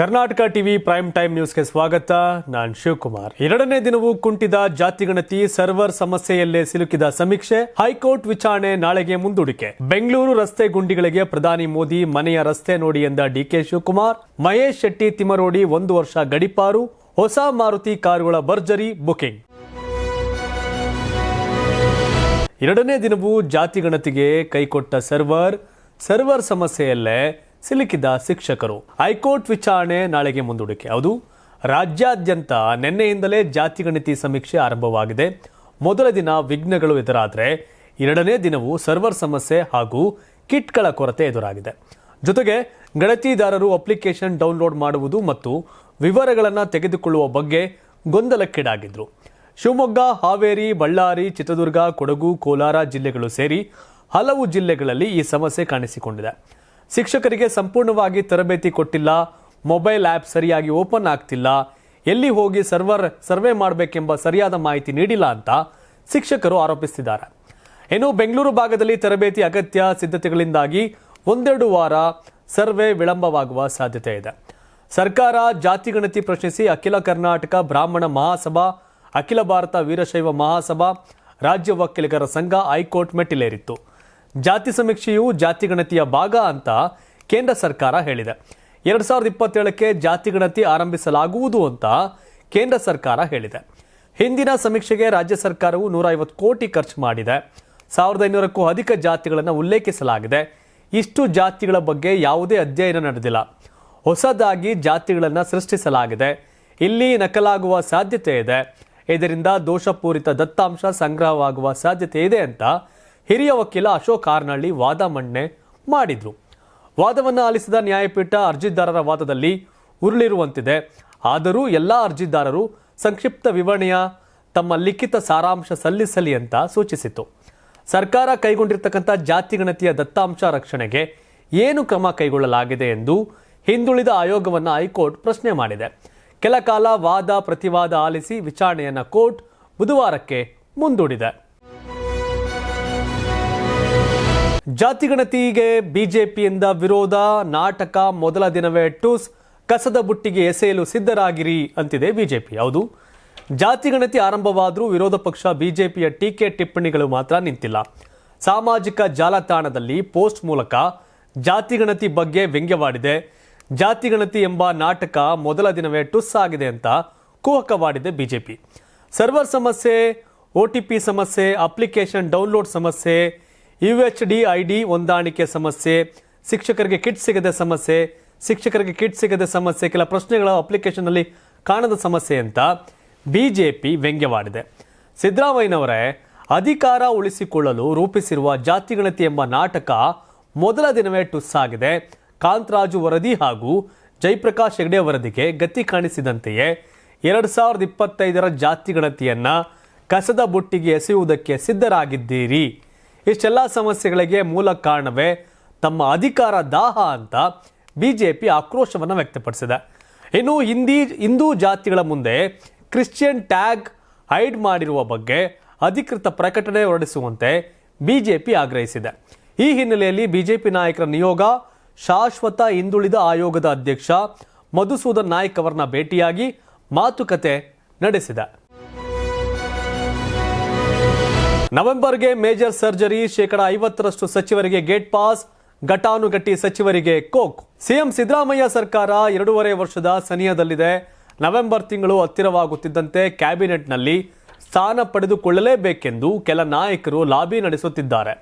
Karnataka TV prime time ನ್ಯೂಸ್ಗೆ ಸ್ವಾಗತ. ನಾನು ಶಿವಕುಮಾರ್. ಎರಡನೇ ದಿನವೂ ಕುಂಟಿದ ಜಾತಿಗಣತಿ ಸರ್ವರ್ ಸಮಸ್ಯೆಯಲ್ಲೇ ಸಿಲುಕಿದ ಸಮೀಕ್ಷೆ, ಹೈಕೋರ್ಟ್ ವಿಚಾರಣೆ ನಾಳೆಗೆ ಮುಂದೂಡಿಕೆ. ಬೆಂಗಳೂರು ರಸ್ತೆ ಗುಂಡಿಗಳಿಗೆ ಪ್ರಧಾನಿ ಮೋದಿ ಮನೆಯ ರಸ್ತೆ ನೋಡಿ ಎಂದ ಡಿಕೆ ಶಿವಕುಮಾರ್. ಮಹೇಶ್ ಶೆಟ್ಟಿ ತಿಮರೋಡಿ ಒಂದು ವರ್ಷ ಗಡಿಪಾರು. ಹೊಸ ಮಾರುತಿ ಕಾರುಗಳ ಭರ್ಜರಿ ಬುಕಿಂಗ್. ಎರಡನೇ ದಿನವೂ ಜಾತಿಗಣತಿಗೆ ಕೈಕೊಟ್ಟ ಸರ್ವರ್ ಸರ್ವರ್ ಸಮಸ್ಯೆಯಲ್ಲೇ ಸಿಲುಕಿದ ಶಿಕ್ಷಕರು. ಹೈಕೋರ್ಟ್ ವಿಚಾರಣೆ ನಾಳೆಗೆ ಮುಂದೂಡಿಕೆ. ಹೌದು, ರಾಜ್ಯಾದ್ಯಂತ ನಿನ್ನೆಯಿಂದಲೇ ಜಾತಿಗಣತಿ ಸಮೀಕ್ಷೆ ಆರಂಭವಾಗಿದೆ. ಮೊದಲ ದಿನ ವಿಘ್ನಗಳು ಎದುರಾದರೆ ಎರಡನೇ ದಿನವೂ ಸರ್ವರ್ ಸಮಸ್ಯೆ ಹಾಗೂ ಕಿಟ್ಗಳ ಕೊರತೆ ಎದುರಾಗಿದೆ. ಜೊತೆಗೆ ಗಣತಿದಾರರು ಅಪ್ಲಿಕೇಶನ್ ಡೌನ್ಲೋಡ್ ಮಾಡುವುದು ಮತ್ತು ವಿವರಗಳನ್ನು ತೆಗೆದುಕೊಳ್ಳುವ ಬಗ್ಗೆ ಗೊಂದಲಕ್ಕೀಡಾಗಿದ್ದರು ಶಿವಮೊಗ್ಗ, ಹಾವೇರಿ, ಬಳ್ಳಾರಿ, ಚಿತ್ರದುರ್ಗ, ಕೊಡಗು, ಕೋಲಾರ ಜಿಲ್ಲೆಗಳು ಸೇರಿ ಹಲವು ಜಿಲ್ಲೆಗಳಲ್ಲಿ ಈ ಸಮಸ್ಯೆ ಕಾಣಿಸಿಕೊಂಡಿದೆ. ಶಿಕ್ಷಕರಿಗೆ ಸಂಪೂರ್ಣವಾಗಿ ತರಬೇತಿ ಕೊಟ್ಟಿಲ್ಲ, ಮೊಬೈಲ್ ಆ್ಯಪ್ ಸರಿಯಾಗಿ ಓಪನ್ ಆಗ್ತಿಲ್ಲ, ಎಲ್ಲಿ ಹೋಗಿ ಸರ್ವರ್ ಸರ್ವೆ ಮಾಡಬೇಕೆಂಬ ಸರಿಯಾದ ಮಾಹಿತಿ ನೀಡಿಲ್ಲ ಅಂತ ಶಿಕ್ಷಕರು ಆರೋಪಿಸಿದ್ದಾರೆ. ಇನ್ನು ಬೆಂಗಳೂರು ಭಾಗದಲ್ಲಿ ತರಬೇತಿ ಅಗತ್ಯ ಸಿದ್ಧತೆಗಳಿಂದಾಗಿ ಒಂದೆರಡು ವಾರ ಸರ್ವೆ ವಿಳಂಬವಾಗುವ ಸಾಧ್ಯತೆ ಇದೆ. ಸರ್ಕಾರ ಜಾತಿಗಣತಿ ಪ್ರಶ್ನಿಸಿ ಅಖಿಲ ಕರ್ನಾಟಕ ಬ್ರಾಹ್ಮಣ ಮಹಾಸಭಾ, ಅಖಿಲ ಭಾರತ ವೀರಶೈವ ಮಹಾಸಭಾ, ರಾಜ್ಯ ವಕೀಲರ ಸಂಘ ಹೈಕೋರ್ಟ್ ಮೆಟ್ಟಿಲೇರಿತ್ತು. ಜಾತಿ ಸಮೀಕ್ಷೆಯು ಜಾತಿಗಣತಿಯ ಭಾಗ ಅಂತ ಕೇಂದ್ರ ಸರ್ಕಾರ ಹೇಳಿದೆ. ಎರಡು ಸಾವಿರದ ಇಪ್ಪತ್ತೇಳಕ್ಕೆ ಜಾತಿಗಣತಿ ಆರಂಭಿಸಲಾಗುವುದು ಅಂತ ಕೇಂದ್ರ ಸರ್ಕಾರ ಹೇಳಿದೆ. ಹಿಂದಿನ ಸಮೀಕ್ಷೆಗೆ ರಾಜ್ಯ ಸರ್ಕಾರವು ನೂರ ಐವತ್ತು ಕೋಟಿ ಖರ್ಚು ಮಾಡಿದೆ. ಸಾವಿರದ ಐನೂರಕ್ಕೂ ಅಧಿಕ ಜಾತಿಗಳನ್ನು ಉಲ್ಲೇಖಿಸಲಾಗಿದೆ. ಇಷ್ಟು ಜಾತಿಗಳ ಬಗ್ಗೆ ಯಾವುದೇ ಅಧ್ಯಯನ ನಡೆದಿಲ್ಲ. ಹೊಸದಾಗಿ ಜಾತಿಗಳನ್ನು ಸೃಷ್ಟಿಸಲಾಗಿದೆ. ಇಲ್ಲಿ ನಕಲಾಗುವ ಸಾಧ್ಯತೆ ಇದೆ. ಇದರಿಂದ ದೋಷಪೂರಿತ ದತ್ತಾಂಶ ಸಂಗ್ರಹವಾಗುವ ಸಾಧ್ಯತೆ ಇದೆ ಅಂತ ಹಿರಿಯ ವಕೀಲ ಅಶೋಕ್ ಆರ್ನಳ್ಳಿ ವಾದ ಮಂಡನೆ ಮಾಡಿದ್ರು. ವಾದವನ್ನು ಆಲಿಸಿದ ನ್ಯಾಯಪೀಠ ಅರ್ಜಿದಾರರ ವಾದದಲ್ಲಿ ಉರುಳಿರುವಂತಿದೆ. ಆದರೂ ಎಲ್ಲ ಅರ್ಜಿದಾರರು ಸಂಕ್ಷಿಪ್ತ ವಿವರಣೆಯ ತಮ್ಮ ಲಿಖಿತ ಸಾರಾಂಶ ಸಲ್ಲಿಸಲಿ ಅಂತ ಸೂಚಿಸಿತು ಸರ್ಕಾರ ಕೈಗೊಂಡಿರ್ತಕ್ಕಂಥ ಜಾತಿಗಣತಿಯ ದತ್ತಾಂಶ ರಕ್ಷಣೆಗೆ ಏನು ಕ್ರಮ ಕೈಗೊಳ್ಳಲಾಗಿದೆ ಎಂದು ಹಿಂದುಳಿದ ಆಯೋಗವನ್ನು ಹೈಕೋರ್ಟ್ ಪ್ರಶ್ನೆ ಮಾಡಿದೆ. ಕೆಲ ಕಾಲ ವಾದ ಪ್ರತಿವಾದ ಆಲಿಸಿ ವಿಚಾರಣೆಯನ್ನು ಕೋರ್ಟ್ ಬುಧವಾರಕ್ಕೆ ಮುಂದೂಡಿದೆ. ಜಾತಿಗಣತಿಗೆ ಬಿಜೆಪಿಯಿಂದ ವಿರೋಧ, ನಾಟಕ ಮೊದಲ ದಿನವೇ ಟೂಸ್, ಕಸದ ಬುಟ್ಟಿಗೆ ಎಸೆಯಲು ಸಿದ್ಧರಾಗಿರಿ ಅಂತಿದೆ ಬಿಜೆಪಿ. ಹೌದು ಜಾತಿಗಣತಿ ಆರಂಭವಾದರೂ ವಿರೋಧ ಪಕ್ಷ ಬಿಜೆಪಿಯ ಟೀಕೆ ಟಿಪ್ಪಣಿಗಳು ಮಾತ್ರ ನಿಂತಿಲ್ಲ. ಸಾಮಾಜಿಕ ಜಾಲತಾಣದಲ್ಲಿ ಪೋಸ್ಟ್ ಮೂಲಕ ಜಾತಿಗಣತಿ ಬಗ್ಗೆ ವ್ಯಂಗ್ಯವಾಡಿದೆ. ಜಾತಿಗಣತಿ ಎಂಬ ನಾಟಕ ಮೊದಲ ದಿನವೇ ಟುಸ್ ಆಗಿದೆ ಅಂತ ಕುಹಕವಾಡಿದೆ ಬಿಜೆಪಿ. ಸರ್ವರ್ ಸಮಸ್ಯೆ ಒ ಸಮಸ್ಯೆ, ಅಪ್ಲಿಕೇಶನ್ ಡೌನ್ಲೋಡ್ ಸಮಸ್ಯೆ U H D I D ಹೊಂದಾಣಿಕೆ ಸಮಸ್ಯೆ, ಶಿಕ್ಷಕರಿಗೆ ಕಿಟ್ ಸಿಗದೆ ಸಮಸ್ಯೆ, ಶಿಕ್ಷಕರಿಗೆ ಕಿಟ್ ಸಿಗದೆ ಸಮಸ್ಯೆ ಕೆಲ ಪ್ರಶ್ನೆಗಳ ಅಪ್ಲಿಕೇಶನ್ನಲ್ಲಿ ಕಾಣದ ಸಮಸ್ಯೆ ಅಂತ ಬಿಜೆಪಿ ವ್ಯಂಗ್ಯವಾಡಿದೆ. ಸಿದ್ದರಾಮಯ್ಯನವರೇ, ಅಧಿಕಾರ ಉಳಿಸಿಕೊಳ್ಳಲು ರೂಪಿಸಿರುವ ಜಾತಿಗಣತಿ ಎಂಬ ನಾಟಕ ಮೊದಲ ದಿನವೇ ಟುಸ್ಸಾಗಿದೆ ಕಾಂತರಾಜು ವರದಿ ಹಾಗೂ ಜಯಪ್ರಕಾಶ್ ಹೆಗಡೆ ವರದಿಗೆ ಗತಿ ಕಾಣಿಸಿದಂತೆಯೇ ಎರಡು ಸಾವಿರದ ಇಪ್ಪತ್ತೈದರ ಜಾತಿಗಣತಿಯನ್ನ ಕಸದ ಬುಟ್ಟಿಗೆ ಎಸೆಯುವುದಕ್ಕೆ ಸಿದ್ಧರಾಗಿದ್ದೀರಿ. ಇಷ್ಟೆಲ್ಲ ಸಮಸ್ಯೆಗಳಿಗೆ ಮೂಲ ಕಾರಣವೇ ತಮ್ಮ ಅಧಿಕಾರ ದಾಹ ಅಂತ ಬಿಜೆಪಿ ಆಕ್ರೋಶವನ್ನು ವ್ಯಕ್ತಪಡಿಸಿದೆ. ಇನ್ನು ಹಿಂದಿ, ಹಿಂದೂ ಜಾತಿಗಳ ಮುಂದೆ ಕ್ರಿಶ್ಚಿಯನ್ ಟ್ಯಾಗ್ ಹೈಡ್ ಮಾಡಿರುವ ಬಗ್ಗೆ ಅಧಿಕೃತ ಪ್ರಕಟಣೆ ಹೊರಡಿಸುವಂತೆ ಬಿಜೆಪಿ ಆಗ್ರಹಿಸಿದೆ. ಈ ಹಿನ್ನೆಲೆಯಲ್ಲಿ ಬಿಜೆಪಿ ನಾಯಕರ ನಿಯೋಗ ಶಾಶ್ವತ ಹಿಂದುಳಿದ ಆಯೋಗದ ಅಧ್ಯಕ್ಷ ಮಧುಸೂದನ್ ನಾಯ್ಕ್ ಅವರನ್ನ ಭೇಟಿಯಾಗಿ ಮಾತುಕತೆ ನಡೆಸಿದೆ. ನವೆಂಬರ್ಗೆ ಮೇಜರ್ ಸರ್ಜರಿ ಶೇಕಡ ಐವತ್ತರಷ್ಟು ಸಚಿವರಿಗೆ ಗೇಟ್ ಪಾಸ್, ಘಟಾನುಘಟಿ ಸಚಿವರಿಗೆ ಕೋಕ್. ಸಿಎಂ ಸಿದ್ದರಾಮಯ್ಯ ಸರ್ಕಾರ ಎರಡೂವರೆ ವರ್ಷದ ಸನಿಹದಲ್ಲಿದೆ. ನವೆಂಬರ್ ತಿಂಗಳು ಹತ್ತಿರವಾಗುತ್ತಿದ್ದಂತೆ ಕ್ಯಾಬಿನೆಟ್ನಲ್ಲಿ ಸ್ಥಾನ ಪಡೆದುಕೊಳ್ಳಲೇಬೇಕೆಂದು ಕೆಲ ನಾಯಕರು ಲಾಬಿ ನಡೆಸುತ್ತಿದ್ದಾರೆ.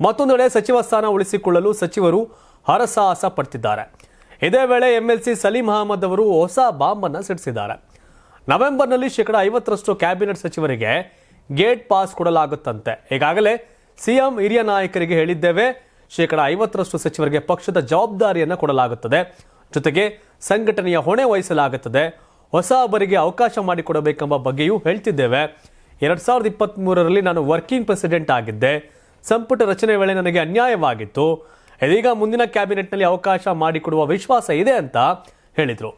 ಮತ್ತೊಂದೆಡೆ ಸಚಿವ ಸ್ಥಾನ ಉಳಿಸಿಕೊಳ್ಳಲು ಸಚಿವರು ಹರಸಾಹಸ ಪಡ್ತಿದ್ದಾರೆ. ಇದೇ ವೇಳೆ ಎಂಎಲ್ಸಿ ಸಲೀಂ ಅಹಮದ್ ಅವರು ಹೊಸ ಬಾಂಬನ್ನು ಸಿಡಿಸಿದ್ದಾರೆ. ನವೆಂಬರ್ನಲ್ಲಿ ಶೇಕಡ ಐವತ್ತರಷ್ಟು ಕ್ಯಾಬಿನೆಟ್ ಸಚಿವರಿಗೆ ಗೇಟ್ ಪಾಸ್ ಕೊಡಲಾಗುತ್ತಂತೆ. ಈಗಾಗಲೇ ಸಿಎಂ ಹಿರಿಯ ನಾಯಕರಿಗೆ ಹೇಳಿದ್ದೇವೆ, ಶೇಕಡ ಐವತ್ತರಷ್ಟು ಸಚಿವರಿಗೆ ಪಕ್ಷದ ಜವಾಬ್ದಾರಿಯನ್ನು ಕೊಡಲಾಗುತ್ತದೆ. ಜೊತೆಗೆ ಸಂಘಟನೆಯ ಹೊಣೆ ವಹಿಸಲಾಗುತ್ತದೆ. ಹೊಸಬರಿಗೆ ಅವಕಾಶ ಮಾಡಿಕೊಡಬೇಕೆಂಬ ಬಗ್ಗೆಯೂ ಹೇಳ್ತಿದ್ದೇವೆ. ಎರಡ್ ಸಾವಿರದ ಇಪ್ಪತ್ತ್ ಮೂರರಲ್ಲಿ ನಾನು ವರ್ಕಿಂಗ್ ಪ್ರೆಸಿಡೆಂಟ್ ಆಗಿದ್ದೆ. ಸಂಪುಟ ರಚನೆ ವೇಳೆ ನನಗೆ ಅನ್ಯಾಯವಾಗಿತ್ತು. ಇದೀಗ ಮುಂದಿನ ಕ್ಯಾಬಿನೆಟ್ನಲ್ಲಿ ಅವಕಾಶ ಮಾಡಿಕೊಡುವ ವಿಶ್ವಾಸ ಇದೆ ಅಂತ ಹೇಳಿದರು.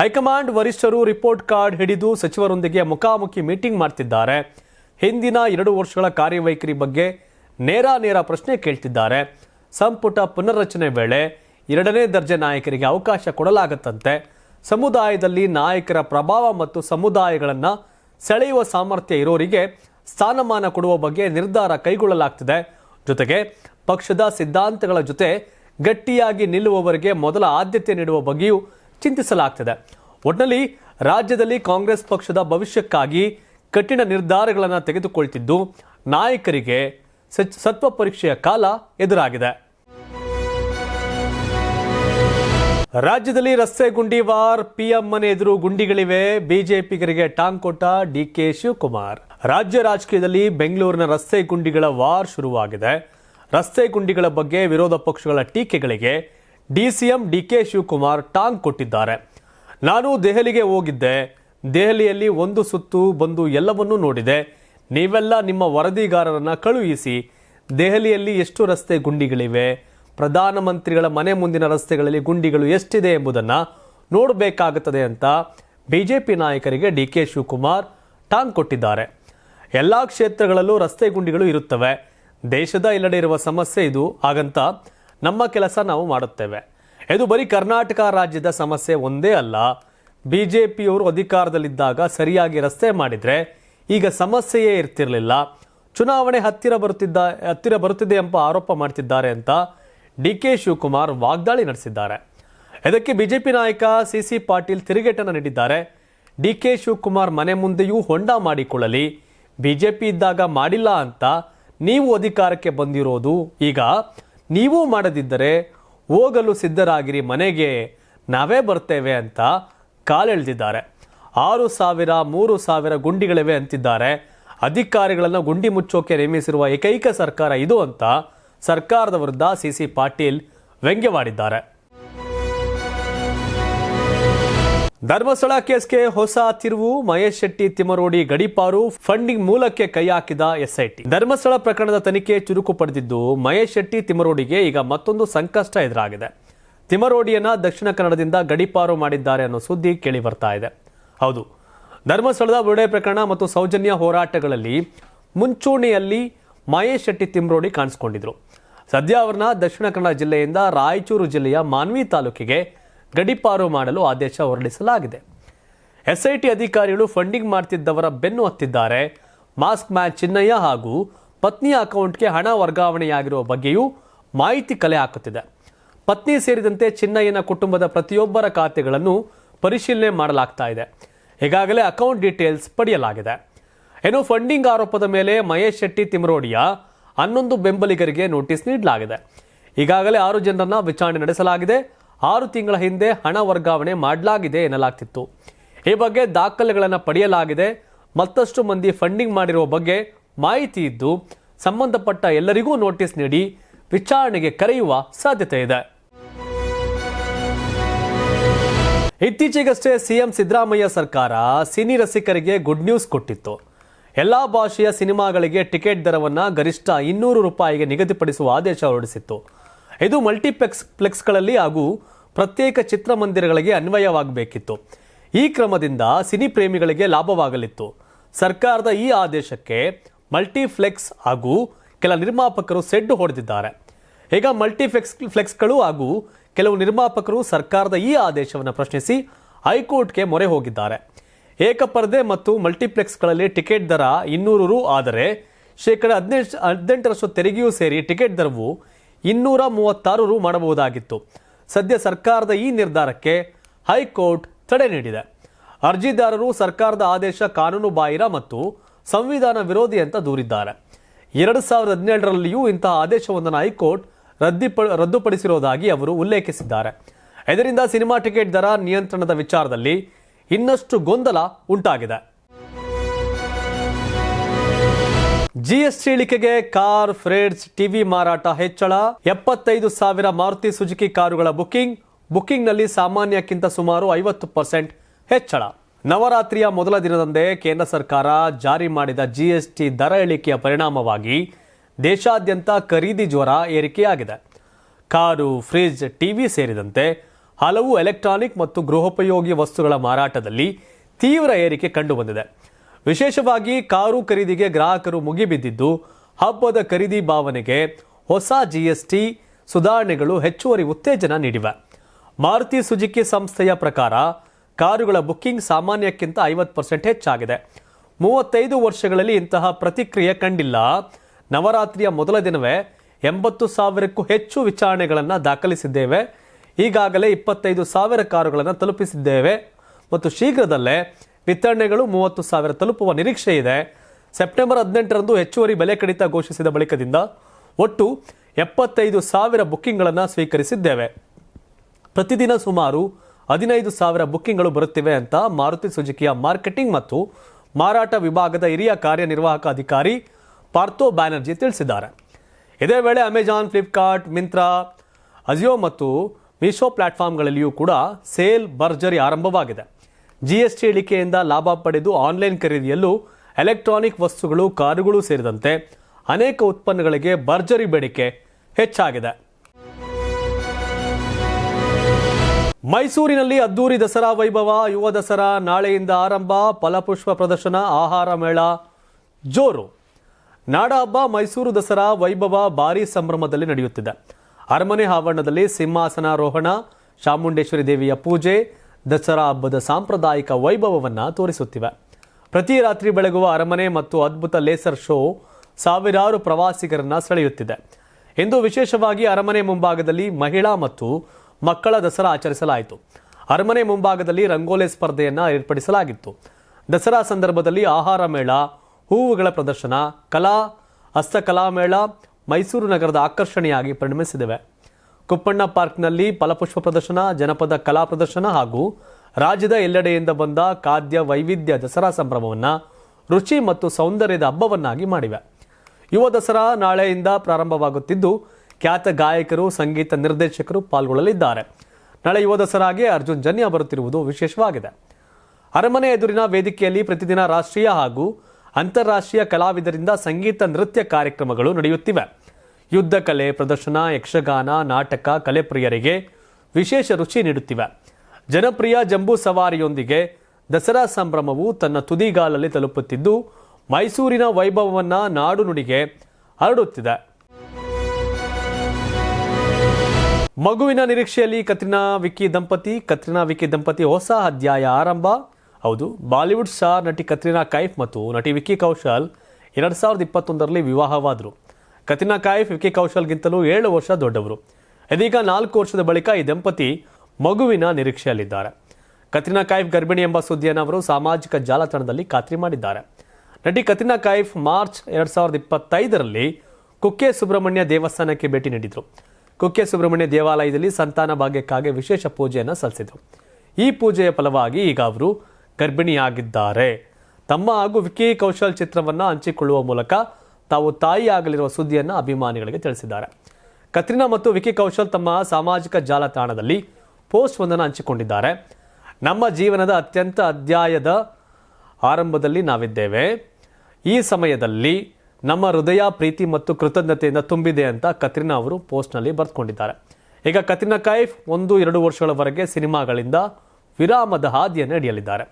ಹೈಕಮಾಂಡ್ ವರಿಷ್ಠರು ರಿಪೋರ್ಟ್ ಕಾರ್ಡ್ ಹಿಡಿದು ಸಚಿವರೊಂದಿಗೆ ಮುಖಾಮುಖಿ ಮೀಟಿಂಗ್ ಮಾಡ್ತಿದ್ದಾರೆ. ಹಿಂದಿನ ಎರಡು ವರ್ಷಗಳ ಕಾರ್ಯವೈಖರಿ ಬಗ್ಗೆ ನೇರ ನೇರ ಪ್ರಶ್ನೆ ಕೇಳ್ತಿದ್ದಾರೆ. ಸಂಪುಟ ಪುನರ್ರಚನೆ ವೇಳೆ ಎರಡನೇ ದರ್ಜೆ ನಾಯಕರಿಗೆ ಅವಕಾಶ ಕೊಡಲಾಗುತ್ತಂತೆ. ಸಮುದಾಯದಲ್ಲಿ ನಾಯಕರ ಪ್ರಭಾವ ಮತ್ತು ಸಮುದಾಯಗಳನ್ನು ಸೆಳೆಯುವ ಸಾಮರ್ಥ್ಯ ಇರೋರಿಗೆ ಸ್ಥಾನಮಾನ ಕೊಡುವ ಬಗ್ಗೆ ನಿರ್ಧಾರ ಕೈಗೊಳ್ಳಲಾಗ್ತಿದೆ. ಜೊತೆಗೆ ಪಕ್ಷದ ಸಿದ್ಧಾಂತಗಳ ಜೊತೆ ಗಟ್ಟಿಯಾಗಿ ನಿಲ್ಲುವವರಿಗೆ ಮೊದಲ ಆದ್ಯತೆ ನೀಡುವ ಬಗ್ಗೆಯೂ ಚಿಂತಿಸಲಾಗ್ತಿದೆ. ಒಟ್ಟಿನಲ್ಲಿ ರಾಜ್ಯದಲ್ಲಿ ಕಾಂಗ್ರೆಸ್ ಪಕ್ಷದ ಭವಿಷ್ಯಕ್ಕಾಗಿ ಕಠಿಣ ನಿರ್ಧಾರಗಳನ್ನು ತೆಗೆದುಕೊಳ್ತಿದ್ದು ನಾಯಕರಿಗೆ ಸತ್ವ ಪರೀಕ್ಷೆಯ ಕಾಲ ಎದುರಾಗಿದೆ. ರಾಜ್ಯದಲ್ಲಿ ರಸ್ತೆ ಗುಂಡಿ ವಾರ್, ಪಿಎಂ ಮನೆ ಎದುರು ಗುಂಡಿಗಳಿವೆ. ಬಿಜೆಪಿಗರಿಗೆ ಟಾಂಗ್ ಕೊಟ್ಟ ಡಿಕೆ ಶಿವಕುಮಾರ್. ರಾಜ್ಯ ರಾಜಕೀಯದಲ್ಲಿ ಬೆಂಗಳೂರಿನ ರಸ್ತೆ ಗುಂಡಿಗಳ ವಾರ್ ಶುರುವಾಗಿದೆ. ರಸ್ತೆ ಗುಂಡಿಗಳ ಬಗ್ಗೆ ವಿರೋಧ ಪಕ್ಷಗಳ ಟೀಕೆಗಳಿಗೆ ಡಿಸಿಎಂ ಡಿಕೆ ಶಿವಕುಮಾರ್ ಟಾಂಗ್ ಕೊಟ್ಟಿದ್ದಾರೆ. ನಾನು ದೆಹಲಿಗೆ ಹೋಗಿದ್ದೆ. ದೆಹಲಿಯಲ್ಲಿ ಒಂದು ಸುತ್ತು ಬಂದು ಎಲ್ಲವನ್ನೂ ನೋಡಿದೆ. ನೀವೆಲ್ಲ ನಿಮ್ಮ ವರದಿಗಾರರನ್ನು ಕಳುಹಿಸಿ, ದೆಹಲಿಯಲ್ಲಿ ಎಷ್ಟು ರಸ್ತೆ ಗುಂಡಿಗಳಿವೆ ಪ್ರಧಾನಮಂತ್ರಿಗಳ ಮನೆ ಮುಂದಿನ ರಸ್ತೆಗಳಲ್ಲಿ ಗುಂಡಿಗಳು ಎಷ್ಟಿದೆ ಎಂಬುದನ್ನು ನೋಡಬೇಕಾಗುತ್ತದೆ ಅಂತ ಬಿಜೆಪಿ ನಾಯಕರಿಗೆ ಡಿ ಕೆ ಶಿವಕುಮಾರ್ ಟಾಂಗ್ ಕೊಟ್ಟಿದ್ದಾರೆ. ಎಲ್ಲ ಕ್ಷೇತ್ರಗಳಲ್ಲೂ ರಸ್ತೆ ಗುಂಡಿಗಳು ಇರುತ್ತವೆ. ದೇಶದ ಎಲ್ಲೆಡೆ ಇರುವ ಸಮಸ್ಯೆ ಇದು. ಹಾಗಂತ ನಮ್ಮ ಕೆಲಸ ನಾವು ಮಾಡುತ್ತೇವೆ. ಇದು ಬರೀ ಕರ್ನಾಟಕ ರಾಜ್ಯದ ಸಮಸ್ಯೆ ಒಂದೇ ಅಲ್ಲ. ಬಿಜೆಪಿಯವರು ಅಧಿಕಾರದಲ್ಲಿದ್ದಾಗ ಸರಿಯಾಗಿ ರಸ್ತೆ ಮಾಡಿದರೆ ಈಗ ಸಮಸ್ಯೆಯೇ ಇರ್ತಿರಲಿಲ್ಲ. ಚುನಾವಣೆ ಹತ್ತಿರ ಬರುತ್ತಿದ್ದ, ಹತ್ತಿರ ಬರುತ್ತಿದೆ ಎಂಬ ಆರೋಪ ಮಾಡ್ತಿದ್ದಾರೆ ಅಂತ ಡಿ ಕೆ ಶಿವಕುಮಾರ್ ವಾಗ್ದಾಳಿ ನಡೆಸಿದ್ದಾರೆ. ಇದಕ್ಕೆ ಬಿಜೆಪಿ ನಾಯಕ ಸಿ ಸಿ ಪಾಟೀಲ್ ತಿರುಗೇಟನ ನೀಡಿದ್ದಾರೆ. ಡಿ ಕೆ ಶಿವಕುಮಾರ್ ಮನೆ ಮುಂದೆಯೂ ಹೊಂಡ ಮಾಡಿಕೊಳ್ಳಲಿ. ಬಿಜೆಪಿ ಇದ್ದಾಗ ಮಾಡಿಲ್ಲ ಅಂತ ನೀವು ಅಧಿಕಾರಕ್ಕೆ ಬಂದಿರೋದು. ಈಗ ನೀವು ಮಾಡದಿದ್ದರೆ ಹೋಗಲು ಸಿದ್ಧರಾಗಿರಿ ಮನೆಗೆ. ನಾವೇ ಬರ್ತೇವೆ ಅಂತ ಕಾಲೆಳೆದಿದ್ದಾರೆ. ಆರು ಸಾವಿರ, ಮೂರು ಸಾವಿರ ಗುಂಡಿಗಳಿವೆ ಅಂತಿದ್ದಾರೆ. ಅಧಿಕಾರಿಗಳನ್ನು ಗುಂಡಿ ಮುಚ್ಚೋಕೆ ನೇಮಿಸಿರುವ ಏಕೈಕ ಸರ್ಕಾರ ಇದು ಅಂತ ಸರ್ಕಾರದ ವಿರುದ್ಧ ಸಿಸಿ ಪಾಟೀಲ್ ವ್ಯಂಗ್ಯವಾಡಿದ್ದಾರೆ. ಧರ್ಮಸ್ಥಳ ಕೇಸ್ಗೆ ಹೊಸ ತಿರುವು, ಮಹೇಶ್ ಶೆಟ್ಟಿ ತಿಮರೋಡಿ ಗಡಿಪಾರು ಫಂಡಿಂಗ್ ಮೂಲಕ್ಕೆ ಕೈ ಹಾಕಿದ ಎಸ್ಐಟಿ. ಧರ್ಮಸ್ಥಳ ಪ್ರಕರಣದ ತನಿಖೆ ಚುರುಕು ಪಡೆದಿದ್ದು ಮಹೇಶ್ ಶೆಟ್ಟಿ ತಿಮರೋಡಿಗೆ ಈಗ ಮತ್ತೊಂದು ಸಂಕಷ್ಟ ಎದುರಾಗಿದೆ. ತಿಮರೋಡಿಯನ್ನ ದಕ್ಷಿಣ ಕನ್ನಡದಿಂದ ಗಡಿಪಾರು ಮಾಡಿದ್ದಾರೆ ಅನ್ನೋ ಸುದ್ದಿ ಕೇಳಿ ಬರ್ತಾ ಇದೆ. ಹೌದು, ಧರ್ಮಸ್ಥಳದ ಬಿಡುಗಡೆ ಪ್ರಕರಣ ಮತ್ತು ಸೌಜನ್ಯ ಹೋರಾಟಗಳಲ್ಲಿ ಮುಂಚೂಣಿಯಲ್ಲಿ ಮಹೇಶ್ ಶೆಟ್ಟಿ ತಿಮರೋಡಿ ಕಾಣಿಸ್ಕೊಂಡಿದ್ರು. ಸದ್ಯ ಅವರನ್ನ ದಕ್ಷಿಣ ಕನ್ನಡ ಜಿಲ್ಲೆಯಿಂದ ರಾಯಚೂರು ಜಿಲ್ಲೆಯ ಮಾನ್ವಿ ತಾಲೂಕಿಗೆ ಗಡಿಪಾರು ಮಾಡಲು ಆದೇಶ ಹೊರಡಿಸಲಾಗಿದೆ. ಎಸ್ಐಟಿ ಅಧಿಕಾರಿಗಳು ಫಂಡಿಂಗ್ ಮಾಡ್ತಿದ್ದವರ ಬೆನ್ನು ಹತ್ತಿದ್ದಾರೆ. ಮಾಸ್ಕ್ ಮ್ಯಾನ್ ಚಿನ್ನಯ್ಯ ಹಾಗೂ ಪತ್ನಿಯ ಅಕೌಂಟ್ಗೆ ಹಣ ವರ್ಗಾವಣೆಯಾಗಿರುವ ಬಗ್ಗೆಯೂ ಮಾಹಿತಿ ಕಲೆ ಹಾಕುತ್ತಿದೆ. ಪತ್ನಿ ಸೇರಿದಂತೆ ಚಿನ್ನಯ್ಯನ ಕುಟುಂಬದ ಪ್ರತಿಯೊಬ್ಬರ ಖಾತೆಗಳನ್ನು ಪರಿಶೀಲನೆ ಮಾಡಲಾಗ್ತಾ ಇದೆ. ಈಗಾಗಲೇ ಅಕೌಂಟ್ ಡೀಟೇಲ್ಸ್ ಪಡೆಯಲಾಗಿದೆ. ಏನು ಫಂಡಿಂಗ್ ಆರೋಪದ ಮೇಲೆ ಮಹೇಶ್ ಶೆಟ್ಟಿ ತಿಮರೋಡಿಯ ಹನ್ನೊಂದು ಬೆಂಬಲಿಗರಿಗೆ ನೋಟಿಸ್ ನೀಡಲಾಗಿದೆ. ಈಗಾಗಲೇ ಆರು ಜನರನ್ನ ವಿಚಾರಣೆ ನಡೆಸಲಾಗಿದೆ. ಆರು ತಿಂಗಳ ಹಿಂದೆ ಹಣ ವರ್ಗಾವಣೆ ಮಾಡಲಾಗಿದೆ ಎನ್ನಲಾಗ್ತಿತ್ತು. ಈ ಬಗ್ಗೆ ದಾಖಲೆಗಳನ್ನು ಪಡೆಯಲಾಗಿದೆ. ಮತ್ತಷ್ಟು ಮಂದಿ ಫಂಡಿಂಗ್ ಮಾಡಿರುವ ಬಗ್ಗೆ ಮಾಹಿತಿ ಇದ್ದು, ಸಂಬಂಧಪಟ್ಟ ಎಲ್ಲರಿಗೂ ನೋಟಿಸ್ ನೀಡಿ ವಿಚಾರಣೆಗೆ ಕರೆಯುವ ಸಾಧ್ಯತೆ ಇದೆ. ಇತ್ತೀಚೆಗಷ್ಟೇ ಸಿಎಂ ಸಿದ್ದರಾಮಯ್ಯ ಸರ್ಕಾರ ಸಿನಿ ರಸಿಕರಿಗೆ ಗುಡ್ ನ್ಯೂಸ್ ಕೊಟ್ಟಿತ್ತು. ಎಲ್ಲಾ ಭಾಷೆಯ ಸಿನಿಮಾಗಳಿಗೆ ಟಿಕೆಟ್ ದರವನ್ನು ಗರಿಷ್ಠ ಇನ್ನೂರು ರೂಪಾಯಿಗೆ ನಿಗದಿಪಡಿಸುವ ಆದೇಶ ಹೊರಡಿಸಿತ್ತು. ಇದು ಮಲ್ಟಿಪ್ಲೆಕ್ಸ್ ಫ್ಲೆಕ್ಸ್ಗಳಲ್ಲಿ ಹಾಗೂ ಪ್ರತ್ಯೇಕ ಚಿತ್ರಮಂದಿರಗಳಿಗೆ ಅನ್ವಯವಾಗಬೇಕಿತ್ತು. ಈ ಕ್ರಮದಿಂದ ಸಿನಿ ಪ್ರೇಮಿಗಳಿಗೆ ಲಾಭವಾಗಲಿತ್ತು. ಸರ್ಕಾರದ ಈ ಆದೇಶಕ್ಕೆ ಮಲ್ಟಿಫ್ಲೆಕ್ಸ್ ಹಾಗೂ ಕೆಲ ನಿರ್ಮಾಪಕರು ಸೆಡ್ಡು ಹೊಡೆದಿದ್ದಾರೆ. ಈಗ ಮಲ್ಟಿಫ್ಲೆಕ್ಸ್ ಫ್ಲೆಕ್ಸ್ಗಳು ಹಾಗೂ ಕೆಲವು ನಿರ್ಮಾಪಕರು ಸರ್ಕಾರದ ಈ ಆದೇಶವನ್ನು ಪ್ರಶ್ನಿಸಿ ಹೈಕೋರ್ಟ್ಗೆ ಮೊರೆ ಹೋಗಿದ್ದಾರೆ. ಏಕಪರ್ದೆ ಮತ್ತು ಮಲ್ಟಿಪ್ಲೆಕ್ಸ್ಗಳಲ್ಲಿ ಟಿಕೆಟ್ ದರ ಇನ್ನೂರು ರು ಆದರೆ ಶೇಕಡ ಹದಿನೆಂಟು ಹದಿನೆಂಟರಷ್ಟು ತೆರಿಗೆಯೂ ಸೇರಿ ಟಿಕೆಟ್ ದರವು ಇನ್ನೂರ ಮೂವತ್ತಾರು ರು ಮಾಡಬಹುದಾಗಿತ್ತು. ಸದ್ಯ ಸರ್ಕಾರದ ಈ ನಿರ್ಧಾರಕ್ಕೆ ಹೈಕೋರ್ಟ್ ತಡೆ ನೀಡಿದೆ. ಅರ್ಜಿದಾರರು ಸರ್ಕಾರದ ಆದೇಶ ಕಾನೂನು ಬಾಹಿರ ಮತ್ತು ಸಂವಿಧಾನ ವಿರೋಧಿ ಅಂತ ದೂರಿದ್ದಾರೆ. ಎರಡು ಸಾವಿರದ ಹದಿನೇಳರಲ್ಲಿಯೂ ಇಂತಹ ಆದೇಶವೊಂದನ್ನು ಹೈಕೋರ್ಟ್ ರದ್ದಿಪ ರದ್ದುಪಡಿಸಿರುವುದಾಗಿ ಅವರು ಉಲ್ಲೇಖಿಸಿದ್ದಾರೆ. ಇದರಿಂದ ಸಿನಿಮಾ ಟಿಕೆಟ್ ದರ ನಿಯಂತ್ರಣದ ವಿಚಾರದಲ್ಲಿ ಇನ್ನಷ್ಟು ಗೊಂದಲ ಉಂಟಾಗಿದೆ. ಜಿಎಸ್ಟಿ ಇಳಿಕೆಗೆ ಕಾರ್, ಫ್ರೇಡ್ಸ್, ಟಿವಿ ಮಾರಾಟ ಹೆಚ್ಚಳ, ಎಪ್ಪತ್ತೈದು ಸಾವಿರ ಮಾರುತಿ ಸುಜುಕಿ ಕಾರುಗಳ ಬುಕಿಂಗ್ ಬುಕ್ಕಿಂಗ್ನಲ್ಲಿ ಸಾಮಾನ್ಯಕ್ಕಿಂತ ಸುಮಾರು ಐವತ್ತು ಪರ್ಸೆಂಟ್ ಹೆಚ್ಚಳ. ನವರಾತ್ರಿಯ ಮೊದಲ ದಿನದಂದೇ ಕೇಂದ್ರ ಸರ್ಕಾರ ಜಾರಿ ಮಾಡಿದ ಜಿಎಸ್ಟಿ ದರ ಇಳಿಕೆಯ ಪರಿಣಾಮವಾಗಿ ದೇಶಾದ್ಯಂತ ಖರೀದಿ ಜ್ವರ ಏರಿಕೆಯಾಗಿದೆ. ಕಾರು, ಫ್ರಿಜ್ ಟಿವಿ ಸೇರಿದಂತೆ ಹಲವು ಎಲೆಕ್ಟ್ರಾನಿಕ್ ಮತ್ತು ಗೃಹೋಪಯೋಗಿ ವಸ್ತುಗಳ ಮಾರಾಟದಲ್ಲಿ ತೀವ್ರ ಏರಿಕೆ ಕಂಡುಬಂದಿದೆ. ವಿಶೇಷವಾಗಿ ಕಾರು ಖರೀದಿಗೆ ಗ್ರಾಹಕರು ಮುಗಿಬಿದ್ದಿದ್ದು, ಹಬ್ಬದ ಖರೀದಿ ಭಾವನೆಗೆ ಹೊಸ ಜಿಎಸ್ಟಿ ಸುಧಾರಣೆಗಳು ಹೆಚ್ಚುವರಿ ಉತ್ತೇಜನ ನೀಡಿವೆ. ಮಾರುತಿ ಸುಜುಕಿ ಸಂಸ್ಥೆಯ ಪ್ರಕಾರ ಕಾರುಗಳ ಬುಕ್ಕಿಂಗ್ ಸಾಮಾನ್ಯಕ್ಕಿಂತ ಐವತ್ತು ಪರ್ಸೆಂಟ್ ಹೆಚ್ಚಾಗಿದೆ. ಮೂವತ್ತೈದು ವರ್ಷಗಳಲ್ಲಿ ಇಂತಹ ಪ್ರತಿಕ್ರಿಯೆ ಕಂಡಿಲ್ಲ. ನವರಾತ್ರಿಯ ಮೊದಲ ದಿನವೇ ಎಂಬತ್ತು ಸಾವಿರಕ್ಕೂ ಹೆಚ್ಚು ವಿಚಾರಣೆಗಳನ್ನು ದಾಖಲಿಸಿದ್ದೇವೆ. ಈಗಾಗಲೇ ಇಪ್ಪತ್ತೈದು ಸಾವಿರ ಕಾರುಗಳನ್ನು ತಲುಪಿಸಿದ್ದೇವೆ. ಮತ್ತು ಶೀಘ್ರದಲ್ಲೇ ವಿತರಣೆಗಳು ಮೂವತ್ತು ಸಾವಿರ ತಲುಪುವ ನಿರೀಕ್ಷೆ ಇದೆ. ಸೆಪ್ಟೆಂಬರ್ ಹದಿನೆಂಟರಂದು ಹೆಚ್ಚುವರಿ ಬೆಲೆ ಕಡಿತ ಘೋಷಿಸಿದ ಬಳಿಕದಿಂದ ಒಟ್ಟು ಎಪ್ಪತ್ತೈದು ಸಾವಿರ ಬುಕ್ಕಿಂಗ್ಗಳನ್ನು ಸ್ವೀಕರಿಸಿದ್ದೇವೆ. ಪ್ರತಿದಿನ ಸುಮಾರು ಹದಿನೈದು ಸಾವಿರ ಬುಕ್ಕಿಂಗ್ಗಳು ಬರುತ್ತಿವೆ ಅಂತ ಮಾರುತಿ ಸುಜುಕಿಯ ಮಾರ್ಕೆಟಿಂಗ್ ಮತ್ತು ಮಾರಾಟ ವಿಭಾಗದ ಹಿರಿಯ ಕಾರ್ಯನಿರ್ವಾಹಕ ಅಧಿಕಾರಿ ಪಾರ್ಥೋ ಬ್ಯಾನರ್ಜಿ ತಿಳಿಸಿದ್ದಾರೆ. ಇದೇ ವೇಳೆ ಅಮೆಜಾನ್, ಫ್ಲಿಪ್ಕಾರ್ಟ್, ಮಿಂತ್ರಾ, ಅಜಿಯೋ ಮತ್ತು ಮೀಶೋ ಪ್ಲಾಟ್ಫಾರ್ಮ್ಗಳಲ್ಲಿಯೂ ಕೂಡ ಸೇಲ್ ಭರ್ಜರಿ ಆರಂಭವಾಗಿದೆ. ಜಿಎಸ್ಟಿ ಇಳಿಕೆಯಿಂದ ಲಾಭ ಪಡೆದು ಆನ್ಲೈನ್ ಖರೀದಿಯಲ್ಲೂ ಎಲೆಕ್ಟ್ರಾನಿಕ್ ವಸ್ತುಗಳು, ಕಾರುಗಳು ಸೇರಿದಂತೆ ಅನೇಕ ಉತ್ಪನ್ನಗಳಿಗೆ ಭರ್ಜರಿ ಬೇಡಿಕೆ ಹೆಚ್ಚಾಗಿದೆ. ಮೈಸೂರಿನಲ್ಲಿ ಅದ್ದೂರಿ ದಸರಾ ವೈಭವ, ಯುವ ದಸರಾ ನಾಳೆಯಿಂದ ಆರಂಭ, ಫಲಪುಷ್ಪ ಪ್ರದರ್ಶನ, ಆಹಾರ ಮೇಳ ಜೋರು. ನಾಡ ಹಬ್ಬ ಮೈಸೂರು ದಸರಾ ವೈಭವ ಭಾರೀ ಸಂಭ್ರಮದಲ್ಲಿ ನಡೆಯುತ್ತಿದೆ. ಅರಮನೆ ಆವರಣದಲ್ಲಿ ಸಿಂಹಾಸನಾರೋಹಣ, ಚಾಮುಂಡೇಶ್ವರಿ ದೇವಿಯ ಪೂಜೆ, ದಸರಾ ಹಬ್ಬದ ಸಾಂಪ್ರದಾಯಿಕ ವೈಭವವನ್ನು ತೋರಿಸುತ್ತಿವೆ. ಪ್ರತಿ ರಾತ್ರಿ ಬೆಳಗುವ ಅರಮನೆ ಮತ್ತು ಅದ್ಭುತ ಲೇಸರ್ ಶೋ ಸಾವಿರಾರು ಪ್ರವಾಸಿಗರನ್ನು ಸೆಳೆಯುತ್ತಿದೆ. ಇಂದು ವಿಶೇಷವಾಗಿ ಅರಮನೆ ಮುಂಭಾಗದಲ್ಲಿ ಮಹಿಳಾ ಮತ್ತು ಮಕ್ಕಳ ದಸರಾ ಆಚರಿಸಲಾಯಿತು. ಅರಮನೆ ಮುಂಭಾಗದಲ್ಲಿ ರಂಗೋಲಿ ಸ್ಪರ್ಧೆಯನ್ನು ಏರ್ಪಡಿಸಲಾಗಿತ್ತು. ದಸರಾ ಸಂದರ್ಭದಲ್ಲಿ ಆಹಾರ ಮೇಳ, ಹೂವುಗಳ ಪ್ರದರ್ಶನ, ಕಲಾ, ಹಸ್ತಕಲಾ ಮೇಳ, ಮೈಸೂರು ನಗರದ ಆಕರ್ಷಣೆಯಾಗಿ ಪರಿಣಮಿಸಿದವೆ. ಕುಪ್ಪಣ್ಣ ಪಾರ್ಕ್ನಲ್ಲಿ ಫಲಪುಷ್ಪ ಪ್ರದರ್ಶನ, ಜನಪದ ಕಲಾ ಪ್ರದರ್ಶನ ಹಾಗೂ ರಾಜ್ಯದ ಎಲ್ಲೆಡೆಯಿಂದ ಬಂದ ಖಾದ್ಯ ವೈವಿಧ್ಯ ದಸರಾ ಸಂಭ್ರಮವನ್ನು ರುಚಿ ಮತ್ತು ಸೌಂದರ್ಯದ ಹಬ್ಬವನ್ನಾಗಿ ಮಾಡಿವೆ. ಯುವ ದಸರಾ ನಾಳೆಯಿಂದ ಪ್ರಾರಂಭವಾಗುತ್ತಿದ್ದು ಖ್ಯಾತ ಗಾಯಕರು, ಸಂಗೀತ ನಿರ್ದೇಶಕರು ಪಾಲ್ಗೊಳ್ಳಲಿದ್ದಾರೆ. ನಾಳೆ ಯುವ ದಸರಾಗೆ ಅರ್ಜುನ್ ಜನ್ಯ ಬರುತ್ತಿರುವುದು ವಿಶೇಷವಾಗಿದೆ. ಅರಮನೆ ಎದುರಿನ ವೇದಿಕೆಯಲ್ಲಿ ಪ್ರತಿದಿನ ರಾಷ್ಟ್ರೀಯ ಹಾಗೂ ಅಂತಾರಾಷ್ಟ್ರೀಯ ಕಲಾವಿದರಿಂದ ಸಂಗೀತ ನೃತ್ಯ ಕಾರ್ಯಕ್ರಮಗಳು ನಡೆಯುತ್ತಿವೆ. ಯುದ್ಧ ಕಲೆ, ಪ್ರದರ್ಶನ, ಯಕ್ಷಗಾನ, ನಾಟಕ ಕಲೆ ಪ್ರಿಯರಿಗೆ ವಿಶೇಷ ರುಚಿ ನೀಡುತ್ತಿವೆ. ಜನಪ್ರಿಯ ಜಂಬೂ ಸವಾರಿಯೊಂದಿಗೆ ದಸರಾ ಸಂಭ್ರಮವು ತನ್ನ ತುದಿಗಾಲಲ್ಲಿ ತಲುಪುತ್ತಿದ್ದು, ಮೈಸೂರಿನ ವೈಭವವನ್ನು ನಾಡು ನುಡಿಗೆ ಹರಡುತ್ತಿದೆ. ಮಗುವಿನ ನಿರೀಕ್ಷೆಯಲ್ಲಿ ಕತ್ರಿನಾ ವಿಕ್ಕಿ ದಂಪತಿ, ಕತ್ರಿನಾ ವಿಕ್ಕಿ ದಂಪತಿ ಹೊಸ ಅಧ್ಯಾಯ ಆರಂಭ. ಹೌದು, ಬಾಲಿವುಡ್ ಸ್ಟಾರ್ ನಟಿ ಕತ್ರಿನಾ ಕೈಫ್ ಮತ್ತು ನಟಿ ವಿಕ್ಕಿ ಕೌಶಲ್ ಎರಡು ಸಾವಿರದ ಇಪ್ಪತ್ತೊಂದರಲ್ಲಿ ವಿವಾಹವಾದರು. ಕತ್ರಿನಾ ಕೈಫ್ ವಿಕ್ಕಿ ಕೌಶಲ್ಗಿಂತಲೂ ಏಳು ವರ್ಷ ದೊಡ್ಡವರು. ಇದೀಗ ನಾಲ್ಕು ವರ್ಷದ ಬಳಿಕ ಈ ದಂಪತಿ ಮಗುವಿನ ನಿರೀಕ್ಷೆಯಲ್ಲಿದ್ದಾರೆ. ಕತ್ರಿನಾ ಕೈಫ್ ಗರ್ಭಿಣಿ ಎಂಬ ಸುದ್ದಿಯನ್ನು ಅವರು ಸಾಮಾಜಿಕ ಜಾಲತಾಣದಲ್ಲಿ ಖಾತ್ರಿ ಮಾಡಿದ್ದಾರೆ. ನಟಿ ಕತ್ರಿನಾ ಕೈಫ್ ಮಾರ್ಚ್ ಎರಡು ಸಾವಿರದ ಇಪ್ಪತ್ತೈದರಲ್ಲಿ ಕುಕ್ಕೆ ಸುಬ್ರಹ್ಮಣ್ಯ ದೇವಸ್ಥಾನಕ್ಕೆ ಭೇಟಿ ನೀಡಿದರು. ಕುಕ್ಕೆ ಸುಬ್ರಹ್ಮಣ್ಯ ದೇವಾಲಯದಲ್ಲಿ ಸಂತಾನ ಭಾಗ್ಯಕ್ಕಾಗಿ ವಿಶೇಷ ಪೂಜೆಯನ್ನು ಸಲ್ಲಿಸಿದರು. ಈ ಪೂಜೆಯ ಫಲವಾಗಿ ಈಗ ಅವರು ಗರ್ಭಿಣಿಯಾಗಿದ್ದಾರೆ. ತಮ್ಮ ಹಾಗೂ ವಿಕಿ ಕೌಶಲ್ ಚಿತ್ರವನ್ನು ಹಂಚಿಕೊಳ್ಳುವ ಮೂಲಕ ತಾವು ತಾಯಿಯಾಗಲಿರುವ ಸುದ್ದಿಯನ್ನು ಅಭಿಮಾನಿಗಳಿಗೆ ತಿಳಿಸಿದ್ದಾರೆ. ಕತ್ರಿನಾ ಮತ್ತು ವಿಕಿ ಕೌಶಲ್ ತಮ್ಮ ಸಾಮಾಜಿಕ ಜಾಲತಾಣದಲ್ಲಿ ಪೋಸ್ಟ್ ಒಂದನ್ನು ಹಂಚಿಕೊಂಡಿದ್ದಾರೆ. ನಮ್ಮ ಜೀವನದ ಅತ್ಯಂತ ಅಧ್ಯಾಯದ ಆರಂಭದಲ್ಲಿ ನಾವಿದ್ದೇವೆ. ಈ ಸಮಯದಲ್ಲಿ ನಮ್ಮ ಹೃದಯ, ಪ್ರೀತಿ ಮತ್ತು ಕೃತಜ್ಞತೆಯಿಂದ ತುಂಬಿದೆ ಅಂತ ಕತ್ರಿನಾ ಅವರು ಪೋಸ್ಟ್ನಲ್ಲಿ ಬರೆದುಕೊಂಡಿದ್ದಾರೆ ಈಗ ಕತ್ರಿನಾ ಕೈಫ್ ಒಂದು, ಎರಡು ವರ್ಷಗಳವರೆಗೆ ಸಿನಿಮಾಗಳಿಂದ ವಿರಾಮದ ಹಾದಿಯನ್ನು ಹಿಡಿಯಲಿದ್ದಾರೆ.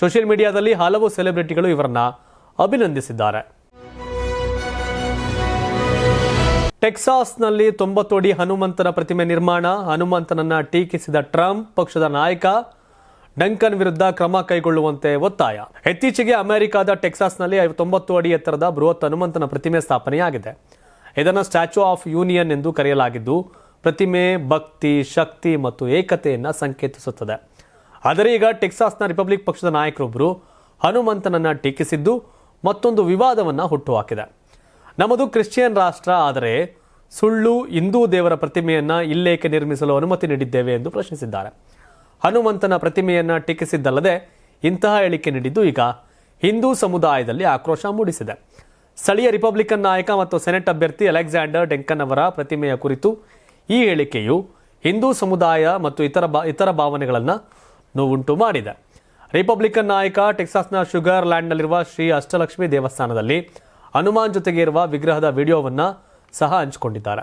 ಸೋಷಿಯಲ್ ಮೀಡಿಯಾದಲ್ಲಿ ಹಲವು ಸೆಲೆಬ್ರಿಟಿಗಳು ಇವರನ್ನ ಅಭಿನಂದಿಸಿದ್ದಾರೆ. ಟೆಕ್ಸಾಸ್ನಲ್ಲಿ ತೊಂಬತ್ತೋಡಿ ಹನುಮಂತನ ಪ್ರತಿಮೆ ನಿರ್ಮಾಣ, ಹನುಮಂತನನ್ನ ಟೀಕಿಸಿದ ಟ್ರಂಪ್, ಪಕ್ಷದ ನಾಯಕ ಡಂಕನ್ ವಿರುದ್ಧ ಕ್ರಮ ಕೈಗೊಳ್ಳುವಂತೆ ಒತ್ತಾಯ. ಇತ್ತೀಚೆಗೆ ಅಮೆರಿಕದ ಟೆಕ್ಸಾಸ್ನಲ್ಲಿ ಐವತ್ತೊಂಬತ್ತು ಅಡಿ ಎತ್ತರದ ಬೃಹತ್ ಹನುಮಂತನ ಪ್ರತಿಮೆ ಸ್ಥಾಪನೆಯಾಗಿದೆ. ಇದನ್ನು ಸ್ಟ್ಯಾಚ್ಯೂ ಆಫ್ ಯೂನಿಯನ್ ಎಂದು ಕರೆಯಲಾಗಿದ್ದು, ಪ್ರತಿಮೆ ಭಕ್ತಿ, ಶಕ್ತಿ ಮತ್ತು ಏಕತೆಯನ್ನು ಸಂಕೇತಿಸುತ್ತದೆ. ಆದರೆ ಈಗ ಟೆಕ್ಸಾಸ್ನ ರಿಪಬ್ಲಿಕ್ ಪಕ್ಷದ ನಾಯಕರೊಬ್ಬರು ಹನುಮಂತನನ್ನ ಟೀಕಿಸಿದ್ದು, ಮತ್ತೊಂದು ವಿವಾದವನ್ನು ಹುಟ್ಟುಹಾಕಿದೆ. ನಮ್ಮದು ಕ್ರಿಶ್ಚಿಯನ್ ರಾಷ್ಟ್ರ, ಆದರೆ ಸುಳ್ಳು ಹಿಂದೂ ದೇವರ ಪ್ರತಿಮೆಯನ್ನು ಇಲ್ಲೇಕೆ ನಿರ್ಮಿಸಲು ಅನುಮತಿ ನೀಡಿದ್ದೇವೆ ಎಂದು ಪ್ರಶ್ನಿಸಿದ್ದಾರೆ. ಹನುಮಂತನ ಪ್ರತಿಮೆಯನ್ನ ಟೀಕಿಸಿದ್ದಲ್ಲದೆ ಇಂತಹ ಹೇಳಿಕೆ ನೀಡಿದ್ದು ಈಗ ಹಿಂದೂ ಸಮುದಾಯದಲ್ಲಿ ಆಕ್ರೋಶ ಮೂಡಿಸಿದೆ. ಸ್ಥಳೀಯ ರಿಪಬ್ಲಿಕನ್ ನಾಯಕ ಮತ್ತು ಸೆನೆಟ್ ಅಭ್ಯರ್ಥಿ ಅಲೆಕ್ಸಾಂಡರ್ ಡೆಂಕನ್ ಅವರ ಪ್ರತಿಮೆಯ ಕುರಿತು ಈ ಹೇಳಿಕೆಯು ಹಿಂದೂ ಸಮುದಾಯ ಮತ್ತು ಇತರ ಇತರ ಭಾವನೆಗಳನ್ನು ನೋವುಂಟು ಮಾಡಿದೆ. ರಿಪಬ್ಲಿಕನ್ ನಾಯಕ ಟೆಕ್ಸಾಸ್ನ ಶುಗರ್ ಲ್ಯಾಂಡ್ನಲ್ಲಿರುವ ಶ್ರೀ ಅಷ್ಟಲಕ್ಷ್ಮಿ ದೇವಸ್ಥಾನದಲ್ಲಿ ಹನುಮಾನ್ ಜೊತೆಗೆ ಇರುವ ವಿಗ್ರಹದ ವಿಡಿಯೋವನ್ನು ಸಹ ಹಂಚಿಕೊಂಡಿದ್ದಾರೆ.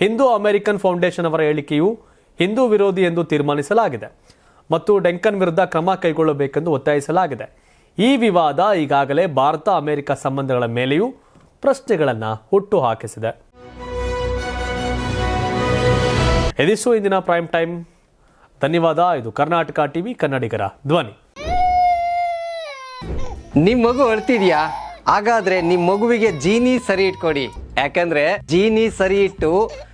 ಹಿಂದೂ ಅಮೆರಿಕನ್ ಫೌಂಡೇಶನ್ ಅವರ ಹೇಳಿಕೆಯು ಹಿಂದೂ ವಿರೋಧಿ ಎಂದು ತೀರ್ಮಾನಿಸಲಾಗಿದೆ. ಮತ್ತು ಡೆಂಕನ್ ವಿರುದ್ಧ ಕ್ರಮ ಕೈಗೊಳ್ಳಬೇಕೆಂದು ಒತ್ತಾಯಿಸಲಾಗಿದೆ. ಈ ವಿವಾದ ಈಗಾಗಲೇ ಭಾರತ, ಅಮೆರಿಕ ಸಂಬಂಧಗಳ ಮೇಲೆಯೂ ಪ್ರಶ್ನೆಗಳನ್ನು ಹುಟ್ಟು ಹಾಕಿಸಿದೆ ಎದಿಸು ಇಂದಿನ ಪ್ರೈಮ್ ಟೈಮ್. ಧನ್ಯವಾದ. ಇದು ಕರ್ನಾಟಕ ಟಿವಿ, ಕನ್ನಡಿಗರ ಧ್ವನಿ. ನಿಮ್ ಮಗು ಅಳ್ತಿದ್ಯಾ? ಹಾಗಾದ್ರೆ ನಿಮ್ ಮಗುವಿಗೆ ಜೀನಿ ಸರಿ ಇಟ್ಕೊಡಿ. ಯಾಕಂದ್ರೆ ಜೀನಿ ಸರಿ ಇಟ್ಟು